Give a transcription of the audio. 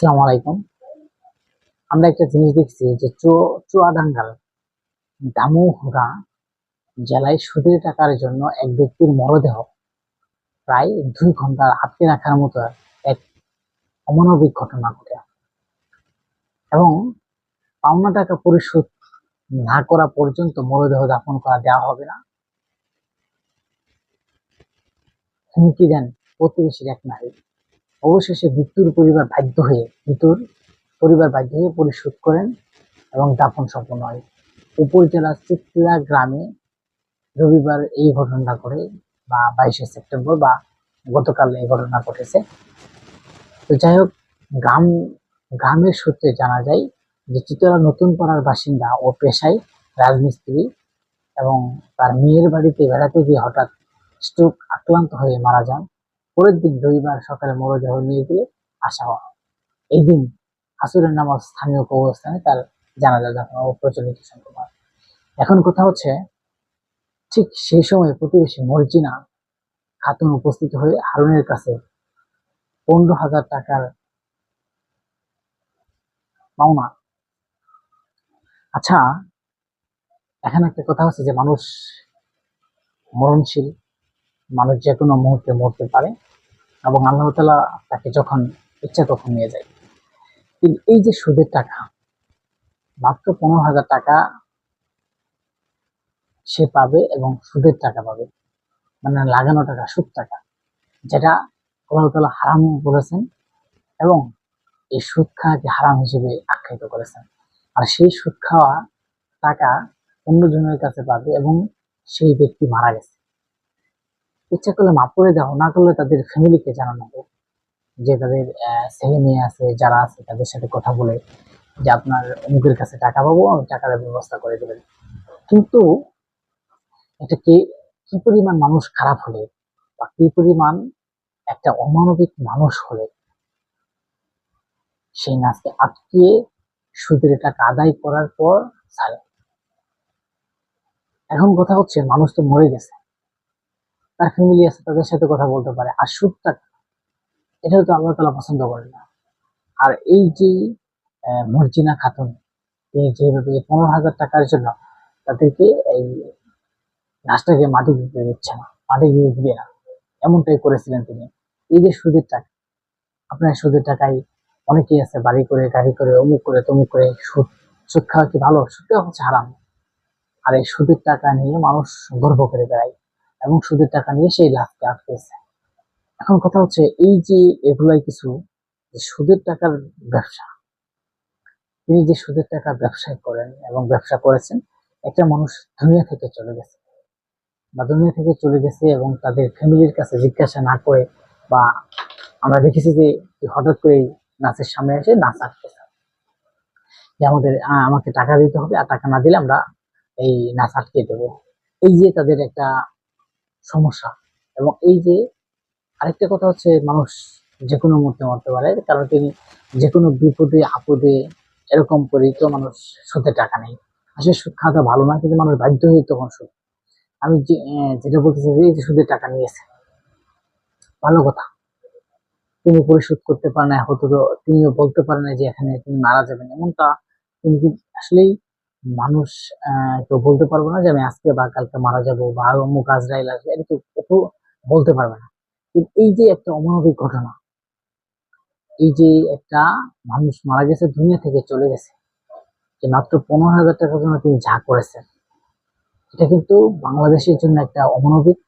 আসসালামু আলাইকুম। আমরা একটা জিনিস দেখছি যে চুয়াডাঙ্গাল দামুহুরা জেলায় সুদের টাকার জন্য এক ব্যক্তির মরদেহ প্রায় দুই ঘণ্টা আটকে রাখার মতো এক অমানবিক ঘটনা ঘটে। এবং পাওনা টাকা পরিশোধ না করা পর্যন্ত মরদেহ দাফন করা দেওয়া হবে না। হুমকি দেন প্রতিবেশীর এক নারী। অবশেষে মৃত্যুর পরিবার বাধ্য হয়ে, মৃত্যুর পরিবার বাধ্য হয়ে পরিশোধ করেন এবং দাফন সম্পন্ন হয়। উপজেলার চিত্রা গ্রামে রবিবার এই ঘটনা ঘটে বা বাইশে সেপ্টেম্বর বা গতকাল এই ঘটনা ঘটেছে। তো যাই হোক, গ্রাম, গ্রামের সূত্রে জানা যায় যে চিতলা নতুন পাড়ার বাসিন্দা ও পেশায় রাজমিস্ত্রি এবং তার মেয়ের বাড়িতে বেড়াতে গিয়ে হঠাৎ স্ট্রোক আক্রান্ত হয়ে মারা যান। পরের দিন রবিবার সকালে মরদেহ নিয়ে গিয়ে আসা হয়। এই দিন আসরের নামাজ স্থানীয় কবরস্থানে তার জানাজা দাফন প্রচলিত হয়। এখন কথা হচ্ছে, ঠিক সেই সময় প্রতিবেশী মর্জিনা খাতুন উপস্থিত হয়ে হারুনের কাছে পনেরো হাজার টাকার পাওনা। আচ্ছা এখানে একটা কথা হচ্ছে যে মানুষ মরণশীল, মানুষ যে কোনো মুহূর্তে মরতে পারে। এবং আল্লাহ তালা তাকে যখন ইচ্ছা তখন নিয়ে যায়। কিন্তু এই যে সুদের টাকা, মাত্র পনেরো হাজার টাকা সে পাবে এবং সুদের টাকা পাবে মানে লাগানো টাকা, সুদ টাকা, যেটা আল্লাহ তালা হারাম বলেছেন এবং এই সুদ খাওয়াকে হারাম হিসেবে আখ্যায়িত করেছেন। আর সেই সুদ খাওয়া টাকা অন্যজনের কাছে পাবে এবং সেই ব্যক্তি মারা গেছে। ইচ্ছা করলে মাফ করে দাও, না করলে তাদের ফ্যামিলিকে জানানো হোক যে তাদের ছেলে মেয়ে আছে, যারা আছে, তাদের সাথে কথা বলে যে আপনার অমুকের কাছে টাকা পাবো আমি টাকার ব্যবস্থা করে দেবেন। কিন্তু এটা কি কি পরিমাণ মানুষ খারাপ হলে বা কি পরিমাণ একটা অমানবিক মানুষ হলে সেই নাচকে আটকিয়ে সুদের টাকা আদায় করার পর ছাড়ে। এখন কথা হচ্ছে, মানুষ তো মরে গেছে। তার ফ্যামিলি আছে, তাদের সাথে কথা বলতে পারে। আর সুদটা এটা তো আল্লাহ তালা পছন্দ করে না। আর এই যে মর্জিনা খাতুন, তিনি যেভাবে পনেরো হাজার টাকার জন্য তাদেরকে এই গাছটাকে মাটি দিতে দিচ্ছে না মাটি দিয়ে দিবে না এমনটাই করেছিলেন তিনি। এই যে সুদের টাকা, আপনার সুদের টাকায় অনেকেই আছে, বাড়ি করে, গাড়ি করে, অমুক করে, তমুক করে সুদ। সুদ খাওয়া কি ভালো? সুদ খাওয়া হচ্ছে হারাম। আর এই সুদের টাকা নিয়ে মানুষ গর্ব করে বেড়ায়। এবং সুদের টাকা নিয়ে সেই লাভকে আটকেছে। এখন কথা হচ্ছে, এই যে এগুলাই কিছু সুদের টাকার ব্যবসা, তিনি যে সুদের টাকা ব্যবসায় করেন এবং ব্যবসা করেছেন, একটা মানুষ দুনিয়া থেকে চলে গেছে। বা দুনিয়া থেকে চলে গেছে এবং তাদের ফ্যামিলির কাছে জিজ্ঞাসা না করে বা আমরা দেখেছি যে হঠাৎ করে নাচের সামনে এসে নাচ আটকেছে। যে আমাদের আমাকে টাকা দিতে হবে আর টাকা না দিলে আমরা এই নাচ আটকে দেবো। এই যে তাদের একটা সমস্যা। এবং এই যে আরেকটা কথা হচ্ছে, মানুষ যে কোনো মুহূর্তে মরতে পারে, কারণ তিনি যে কোনো বিপদে, আপদে এরকম করেই তো মানুষ সুদের টাকা নেই। আসলে সুদ খাওয়াটা ভালো না, কিন্তু মানুষ বাধ্য হয়ে তখন সুদ। আমি যেটা বলতেছি যে এই যে সুদের টাকা নিয়েছে। ভালো কথা। তিনি পরিশোধ করতে পারেন না হয়তো তিনিও বলতে পারেন না যে এখানে তিনি মারা যাবেন, এমনটা তিনি আসলেই মানুষ কেউ বলতে পারব না যে আমি আজকে বা কালকে মারা যাব বা অমুক আজরাইল আসবে, এটা কেউ বলতে পারবে না। কিন্তু এই যে একটা অমানবিক ঘটনা, এই যে একটা মানুষ মারা গেছে, দুনিয়া থেকে চলে গেছে, যে মাত্র পনেরো হাজার টাকার জন্য তিনি যা করেছেন, এটা কিন্তু বাংলাদেশের জন্য একটা অমানবিক